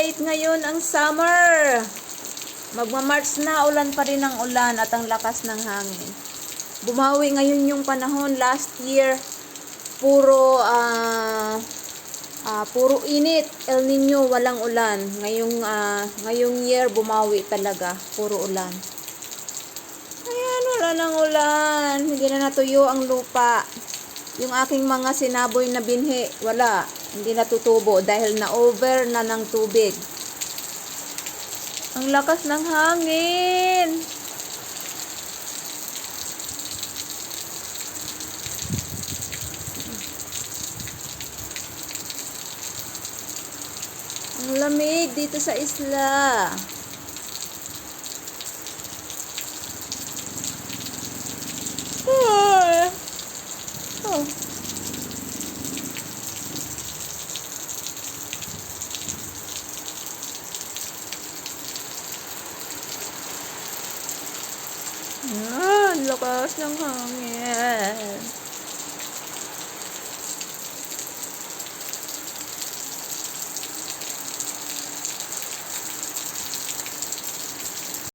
late ngayon ang summer. Magma-March na, ulan pa rin ang ulan at ang lakas ng hangin. Bumawi ngayon yung panahon. Last year, puro, ah, ah, puro init. El Nino, walang ulan. Ngayong, ah, ngayong year, bumawi talaga. Puro ulan. Ayan, wala nang ulan. Hindi na natuyo ang lupa. Yung aking mga sinaboy na binhi, wala. Hindi natutubo dahil na-over na ng tubig. Ang lakas ng hangin. Ang lamig dito sa isla. Oh. Ang lakas ng hangin.